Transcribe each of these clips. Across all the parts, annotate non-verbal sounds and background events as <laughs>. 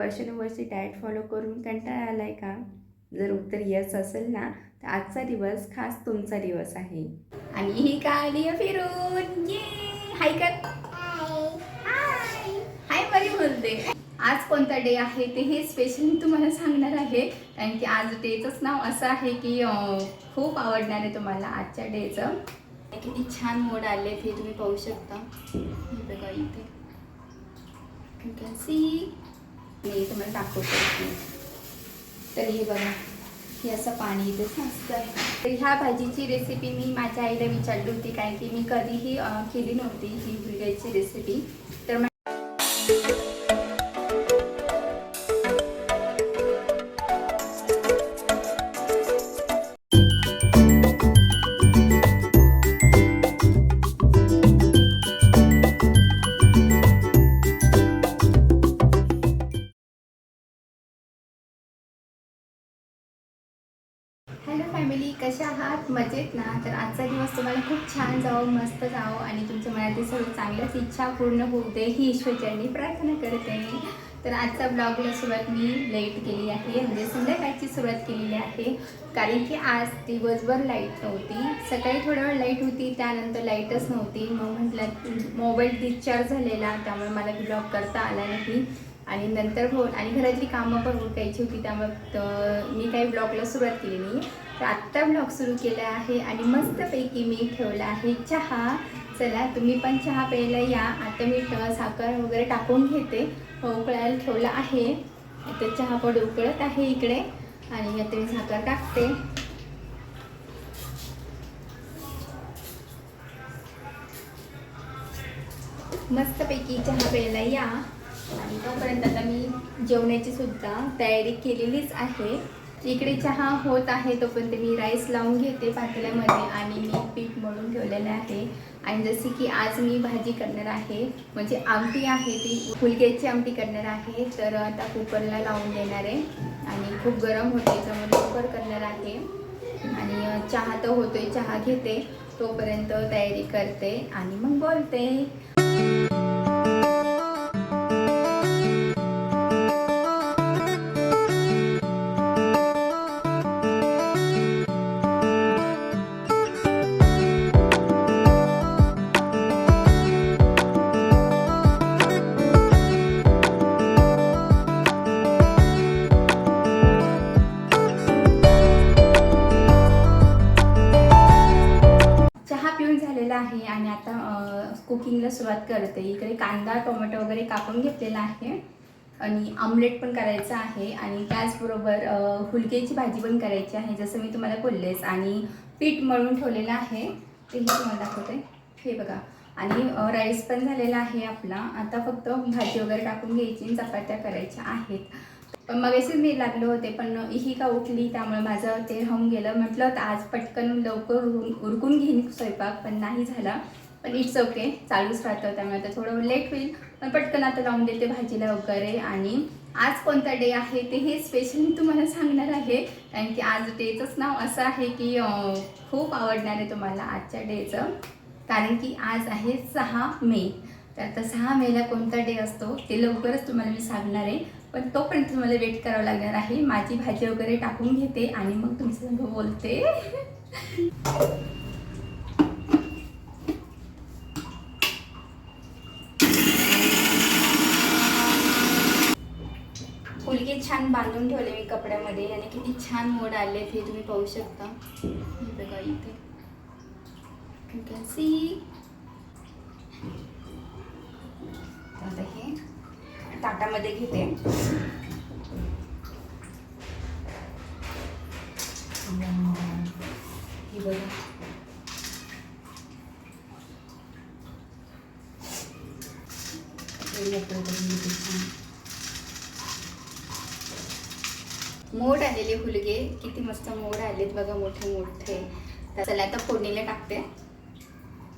वर्षानुवर्षी diet follow करून कंटाळा आला आहे का? जर उत्तर यस असेल ना तर आजचा दिवस खास तुमचा दिवस आहे. आणि ही का आली आहे फिरून. ये हाय कर. हाय हाय बरी बोलते. आज कोणता डे आहे ते हे स्पेशल मी तुम्हाला सांगणार आहे. कारण की आज डेचंच नाव असं आहे की खूप आवडणार आहे तुम्हाला आजच्या डेचं किती छान मोड आले हे तुम्ही पाहू शकता. बघा इथे. मी तुम्हाला दाखवते. तर हे बघा हे असं पाणी इथे साचतं आहे तर ह्या भाजीची रेसिपी मी माझ्या आईला विचारली होती कारण की मी कधीही केली नव्हती ही हुलग्याची रेसिपी छान जावं मस्त जावं आणि तुमच्या मनातील सर्व चांगल्याच इच्छा पूर्ण होऊ दे ही ईश्वरचरणी प्रार्थना करते तर आजचा ब्लॉगला सुरुवात मी लेट केली आहे म्हणजे संध्याकाळची सुरुवात केलेली आहे. कारण की आज दिवसभर लाइट नव्हती. सकाळी थोडा वेळ लाइट होती त्यानंतर लाईटच नव्हती. मग म्हटलं मोबाईल डिस्चार्ज झालेला त्यामुळे मला ब्लॉग करता आला नाही. आणि नंतर हो आणि घरातली कामं पण उरकायची होती त्यामुळे मी काही ब्लॉगला सुरुवात केली नाही. तर आत्ता ब्लॉग सुरू केला आहे आणि मस्तपैकी मी ठेवला आहे चहा. चला तुम्ही पण चहा प्यायला या. आता मी साखर वगैरे टाकून घेते. हो, उकळायला ठेवला आहे. आता चहा पण उकळत आहे इकडे. आणि आता मी साखर टाकते. मस्तपैकी चहा प्यायला या. आणि तोपर्यंत आता मी जेवणाची सुद्धा तयारी केलेलीच आहे. इकडे चहा होत आहे तोपर्यंत मी राईस लावून घेते पातेल्यामध्ये आणि मी पीठ मळून ठेवलेलं आहे. आणि जसे की आज मी भाजी करणार आहे म्हणजे आमटी आहे ती फुलग्याची आमटी करणार आहे तर आता कुकरला लावून देणार आहे. आणि खूप गरम होते त्यामुळे लवकर करणार आहे. आणि चहा तर होतोय चहा घेते तोपर्यंत तयारी करते आणि मग बोलते. कुकिंगला सुरुवात करते. इकडे कांदा टोमॅटो वगैरे कापून घेतलेला आहे. आणि आमलेट पण करायचं आहे. आणि त्याचबरोबर अ, हुलक्याची भाजी पण करायची आहे जसं मी तुम्हाला बोललेच. आणि पीठ मळून ठेवलेलं आहे. तेही तुम्हाला दाखवते. हे बघा. आणि राईस पण झालेला आहे आपला. आता फक्त भाजी वगैरे टाकून घ्यायची आणि चपात्या करायच्या आहेत. पण मग मी लागले होते पण ही का उठली? त्यामुळे माझं ते राहून गेलं. म्हटलं तर आज पटकन लवकर उरकून घेईन स्वयंपाक. पण नाही झाला. पण इट्स ओके चालूच राहतं त्यामुळे आता थोडं लेट होईल. पण पटकन आता लावून देते भाजीला वगैरे आणि आज कोणता डे आहे ते हे स्पेशल मी तुम्हाला सांगणार आहे. कारण की आज डेचंच नाव असं आहे की खूप आवडणार आहे तुम्हाला आजच्या डेचं कारण की आज आहे सहा मे. तर आता सहा मेला कोणता डे असतो ते लवकरच तुम्हाला मी सांगणार आहे. पण तोपर्यंत तुम्हाला वेट करावं लागणार आहे. माझी भाजी वगैरे टाकून घेते आणि मग तुमच्यासंग बोलते. <laughs> छान बांधून ठेवले मी कपड्यामध्ये. आणि किती छान मोड आले हे तुम्ही पाहू शकता. हे बघा इथे. आता हे ताटामध्ये घेते. हे बघा. मोकळं करून घेते मोड आलेले हुलगे किती मस्त मोड आलेत बघा मोठे मोठे. तर चला आता फोडणीला टाकते.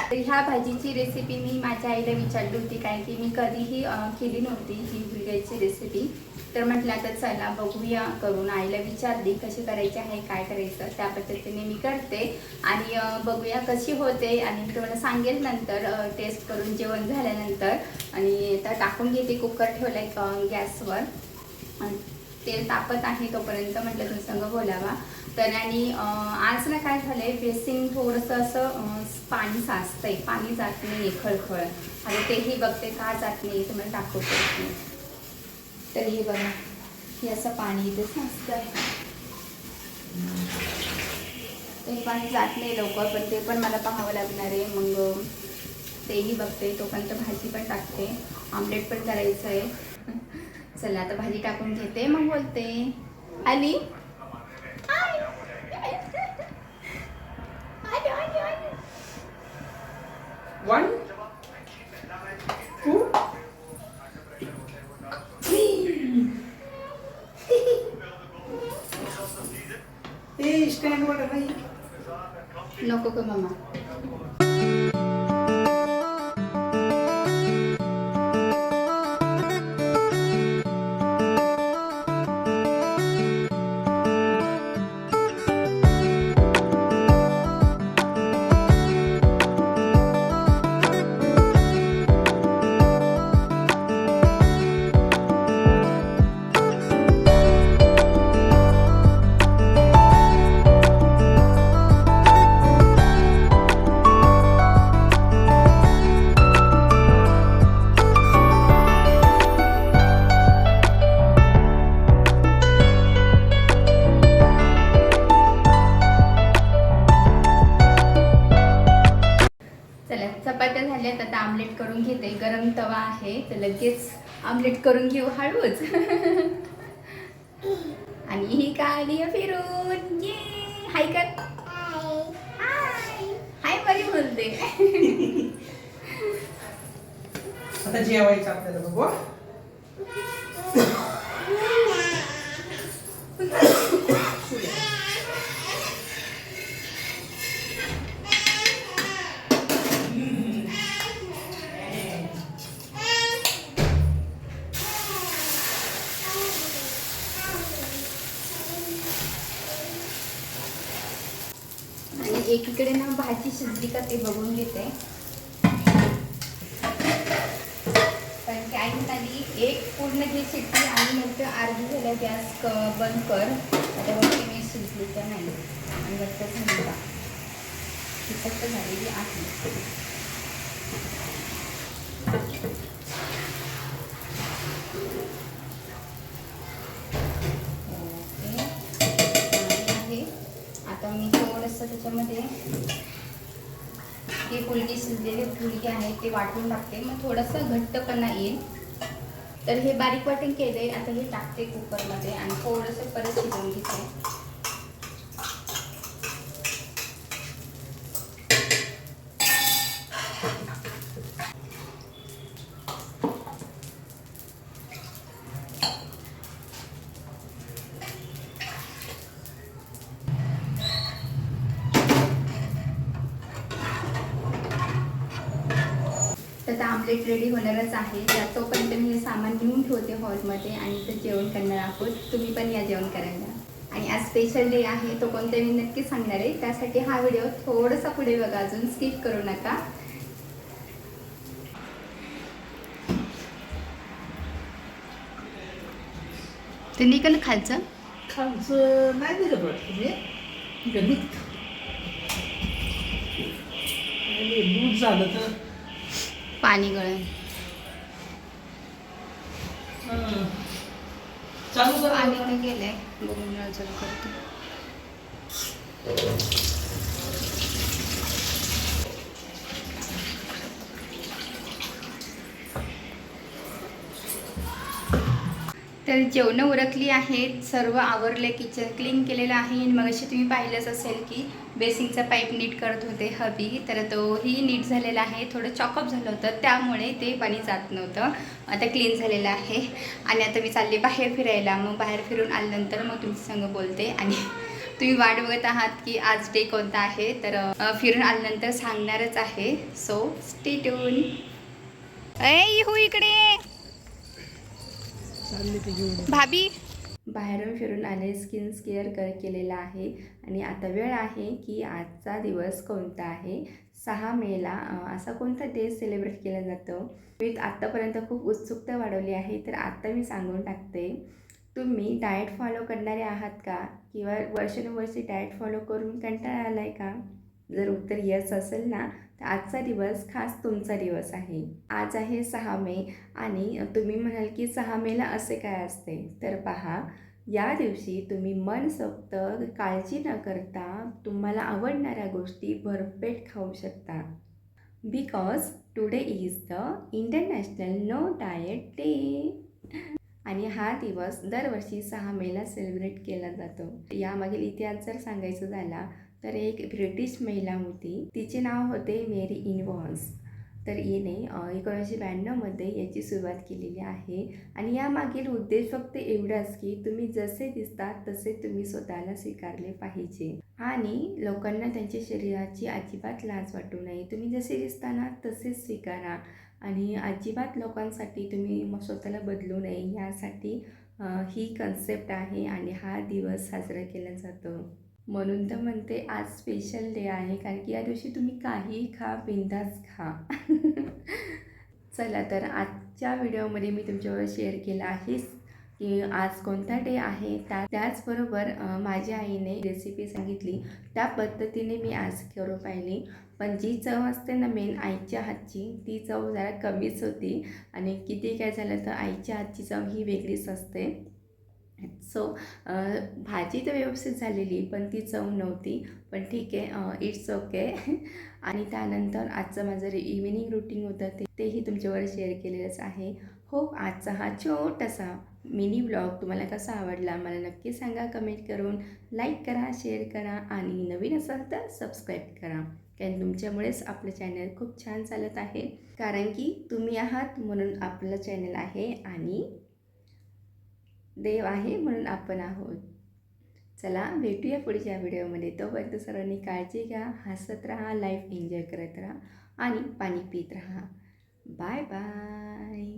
तर ह्या भाजीची रेसिपी मी माझ्या आईला विचारली होती कारण की मी कधीही केली नव्हती ही हुलग्याची रेसिपी तर म्हटलं आता चला बघूया करून आईला विचारली कशी करायची आहे काय करायचं त्या पद्धतीने मी करते. आणि बघूया कशी होते आणि मी तुम्हाला सांगेल नंतर टेस्ट करून जेवण झाल्यानंतर. आणि आता टाकून घेते कुकर ठेवलाय गॅसवर. तेल तापत आहे तोपर्यंत म्हटलं तुम्ही संग बोलावा. तर आणि आज ना काय झालंय? बेसिंग थोडंसं असं पाणी साचतंय. पाणी जात नाही खळखळ. आणि तेही बघते का जात नाही तुम्हाला दाखवते मी. तर हे बघा हे असं पाणी इथे साचतं आहे ते पाणी जात नाही लवकर पण ते पण मला पाहावं लागणार आहे. मग तेही बघते. तोपर्यंत भाजी पण टाकते. आमलेट पण करायचं आहे चला आता भाजी टाकून घेते मग बोलते. आली. One, two, ए स्टँड वर नाही नको ग मामा. आमलेट करून घेते. गरम तवा आहे. तर लगेच आमलेट करून घेऊ हळूच. आणि ही का आली फिरून. ये. हाय कर. हाय हाय बरी बोलते. आता जेवायचं आपल्याला बघू <laughs> आणि एकीकडे ना भाजी शिजली का ते बघून घेते. कारण की आई एक पूर्ण घे शिजली आणि नंतर अर्धी झाल्या गॅस क बंद कर. आता बघते मी शिजली तर नाही. आणि नंतर झाली का ही फक्त झालेली आहे. ओके. आहे आता मी थोडंसं त्याच्यामध्ये हे फुलकी शिजलेले फुलके आहे ते वाटून टाकते. मग थोडंसं घट्टपणा येईल. तर हे बारीक वाटून केले आता हे टाकते कुकरमध्ये आणि थोडंसं परत शिजवून घेते. आमलेट रेडी होणारच आहे. त्या तोपर्यंत मी हे सामान घेऊन ठेवते हॉलमध्ये आणि इथं जेवण करणार आहोत. तुम्ही पण या जेवण करायला. आणि आज स्पेशल डे आहे तो कोणता मी नक्की सांगणार आहे. त्यासाठी हा व्हिडिओ थोडासा पुढे बघा अजून स्किप करू नका. ते निघाल खालचं? खायचं नाही दिलं वाटतं गणित दूध झालं तर पाणी कर. पाणी गेलंय बघून चालू करते. तर जेवणं उरकली आहेत सर्व आवरले किचन क्लीन केलेलं आहे. आणि मग अशी तुम्ही पाहिलंच असेल की बेसिंगचा पाईप नीट करत होते हबी. तर तोही नीट झालेला आहे. थोडं चॉकअप झालं होतं. त्यामुळे ते पाणी जात नव्हतं. आता क्लीन झालेलं आहे. आणि आता मी चालले बाहेर फिरायला. मग बाहेर फिरून आल्यानंतर मग तुमच्या संग बोलते. आणि तुम्ही वाट बघत आहात की आज डे कोणता आहे. तर फिरून आल्यानंतर सांगणारच आहे. सो स्टे ट्यून हो इकडे. भाभी? बाहेरून फिरून आले स्किन केअर कर केलेला आहे. आणि आता वेळ आहे की आजचा दिवस कोणता आहे? सहा मेला असा कोणता डे सेलिब्रेट केला जातो? मी आत्तापर्यंत खूप उत्सुकता वाढवली आहे तर आत्ता मी सांगून टाकते. तुम्ही डाएट फॉलो करणारे आहात का? किंवा वर्षानुवर्षी डाएट फॉलो करून कंटाळा आला आहे का? जर उत्तर यस असेल ना तर आजचा दिवस खास तुमचा दिवस आहे. आज आहे सहा मे आणि तुम्ही म्हणाल की सहा मेला असे काय असते? तर पहा या दिवशी तुम्ही मनसोक्त काळजी न करता तुम्हाला आवडणाऱ्या गोष्टी भरपेट खाऊ शकता. Because today is the international no diet day आणि हा दिवस दरवर्षी सहा मेला सेलिब्रेट केला जातो. यामागील इतिहास जर सांगायचं झाला तर एक ब्रिटिश महिला होती. तिचे नाव होते मेरी इनवॉन्स. तर हिने एकोणीसशे ब्याण्णवमध्ये याची सुरुवात केलेली आहे. आणि यामागील उद्देश फक्त एवढाच की तुम्ही जसे दिसतात तसे तुम्ही स्वतःला स्वीकारले पाहिजे. आणि लोकांना त्यांच्या शरीराची अजिबात लाज वाटू नये. तुम्ही जसे दिसताना तसेच स्वीकारा. आणि अजिबात लोकांसाठी तुम्ही मग स्वतःला बदलू नये. यासाठी ही कन्सेप्ट आहे आणि हा दिवस साजरा केला जातो. म्हणून तर म्हणते आज स्पेशल डे आहे कारण की या दिवशी तुम्ही काहीही खा बिंदास खा. <laughs> चला तर आजच्या व्हिडिओमध्ये मी तुमच्याबरोबर शेअर केला आहेच की आज कोणता डे आहे? त्या त्याचबरोबर माझ्या आईने रेसिपी सांगितली. त्या पद्धतीने मी आज करू पाहिली. पण जी चव असते ना मेन आईच्या हातची ती चव जरा कमीच होती. आणि किती काय झालं तर आईच्या हातची चव ही वेगळीच असते. सो भाजी तर व्यवस्थित झालेली पण ती चव नव्हती. पण ठीक आहे इट्स ओके <laughs> आणि त्यानंतर आजचं माझं इव्हिनिंग रुटीन होतं ते तेही तुमच्यावर शेअर केलेलंच आहे. हो आजचा हा छोटासा मिनी ब्लॉग तुम्हाला कसा आवडला मला नक्की सांगा. कमेंट करून लाईक करा शेअर करा आणि नवीन असाल तर सबस्क्राईब करा. कारण तुमच्यामुळेच आपलं चॅनल खूप छान चालत आहे. कारण की तुम्ही आहात म्हणून आपलं चॅनल आहे आणि देव आहे म्हणून आपण आहोत. चला भेटूया पुढच्या व्हिडिओमध्ये. तोपर्यंत सर्वांनी काळजी घ्या हसत राहा लाईफ एन्जॉय करत राहा आणि पाणी पित राहा. Bye bye